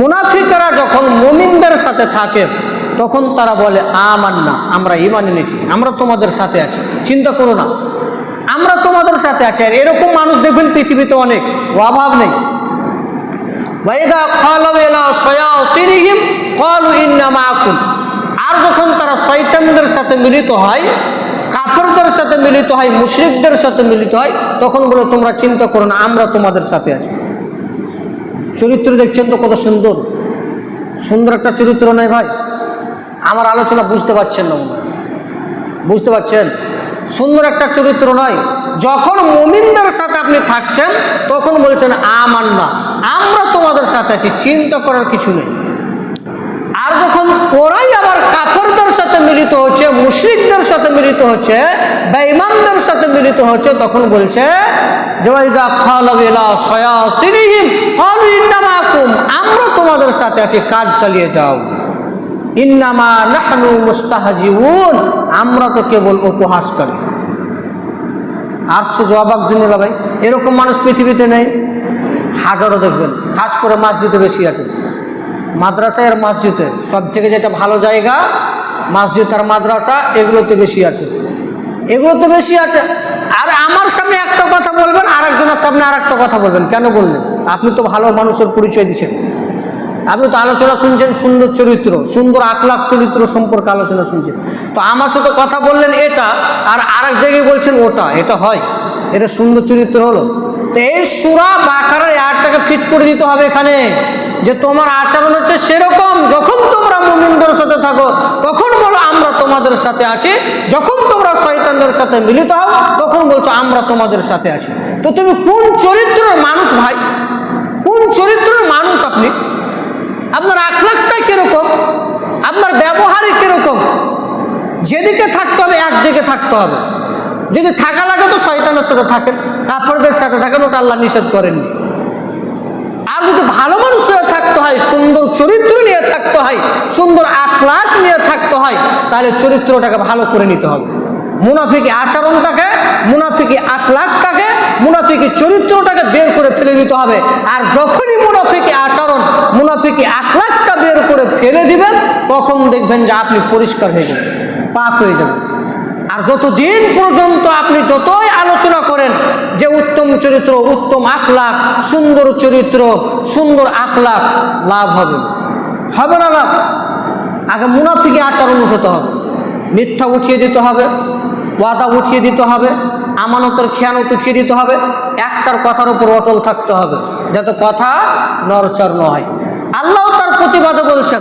মুনাফিকরা যখন মুমিনদের সাথে থাকে, তখন তারা বলে, আমান্না, আমরা ইমান এনেছি, আমরা তোমাদের সাথে আছি, চিন্তা করো না, আমরা তোমাদের সাথে আছি। আর এরকম মানুষ দেখবেন পৃথিবীতে অনেক, অভাব নেই। আর যখন তারা শয়তানদের সাথে মিলিত হয় কাফেরদের সাথে মিলিত হয়, মুশরিকদের সাথে মিলিত হয়, তখন বলে, তোমরা চিন্তা করো না, আমরা তোমাদের সাথে আছি। চরিত্র দেখছেন তো কত সুন্দর। সুন্দর একটা চরিত্র নয় ভাই। আমার আলোচনা বুঝতে পারছেন না বুঝতে পারছেন? সুন্দর একটা চরিত্র নয়। যখন মুমিনদের সাথে আপনি থাকছেন, তখন বলছেন আমার না আমরা তোমাদের সাথে আছি, চিন্তা করার কিছু নেই। আর যখন সাথে মিলিত হচ্ছে, মুশরিকদের সাথে মিলিত হচ্ছে, বেঈমানদের সাথে মিলিত হচ্ছে, তখন বলছে আমরা তোমাদের সাথে আছি, কাজ চালিয়ে যাও। ইন্নামা নাহনু মুস্তাহজিউন, আমরা তো কেবল উপহাস করি আশ্চর্য অবাক জিনিলা ভাই, এরকম মানুষ পৃথিবীতে নেই। হাজারো দেখবেন, খাস করে মসজিদে বেশি আছে। মাদ্রাসা আর মসজিদে সব থেকে যেটা ভালো জায়গা মসজিদ আর মাদ্রাসা এগুলোতে বেশি আছে। এগুলোতে বেশি আছে। আর আমার সামনে একটা কথা বলবেন আর একজনের সামনে আর একটা কথা বলবেন। কেন বললেন? আপনি তো ভালো মানুষের পরিচয় দিচ্ছেন। আপনি তো আলোচনা শুনছেন, সুন্দর চরিত্র, সুন্দর আখলাখ চরিত্র সম্পর্কে আলোচনা শুনছেন। তো আমার সাথে কথা বললেন এটা, আর আরেক জায়গায় বলছেন ওটা। এটা হয়। এটা সুন্দর চরিত্র হলো। তো এই সুরা বাকারের আয়াতটাকে ফিট করে দিতে হবে এখানে। যে তোমার আচরণ হচ্ছে সেরকম, যখন তোমরা মুমিনদের সাথে থাকো তোমাদের সাথে আছি। যখন তোমরা শয়তানদের সাথে মিলিত হও, তখন বলছো, আমরা তোমাদের সাথে আছি। তো তুমি কোন চরিত্রের মানুষ ভাই? কোন চরিত্রের মানুষ আপনি? আপনার আখলাখটা কীরকম? আপনার ব্যবহারই কীরকম? যেদিকে থাকতে হবে, একদিকে থাকতে হবে। যদি থাকা লাগে তো শয়তানের সাথে থাকেন, কাফরদের সাথে থাকেন, ওটা আল্লাহ নিষেধ করেননি। আর যদি ভালো মানুষ হয়ে থাকতে হয়, সুন্দর চরিত্র সুন্দর আখলাখ নিয়ে থাকতে হয়, তাহলে চরিত্রটাকে ভালো করে নিতে হবে। মুনাফিকি আচরণটাকে, মুনাফিকি আখলাখটাকে, মুনাফিকি চরিত্রটাকে বের করে ফেলে দিতে হবে। আর যখনই মুনাফিকি আচরণ, মুনাফিকি আখলাখটা বের করে ফেলে দিবেন, তখন দেখবেন যে আপনি পরিষ্কার হয়ে যাবেন, পাক হয়ে যাবেন। আর যতদিন পর্যন্ত আপনি যতই আলোচনা করেন যে উত্তম চরিত্র, উত্তম আখলাখ, সুন্দর চরিত্র, সুন্দর আখলাখ, লাভ হবে না। হবে না লাভ। আগে মুনাফিকে আচরণ উঠাতে হবে। মিথ্যা উঠিয়ে দিতে হবে, ওয়াদা উঠিয়ে দিতে হবে, আমানতের খেয়ানত উঠিয়ে দিতে হবে, একটার কথার উপর অটল থাকতে হবে, যাতে কথা নরচর নয় আল্লাহ তার প্রতিবাদে বলছেন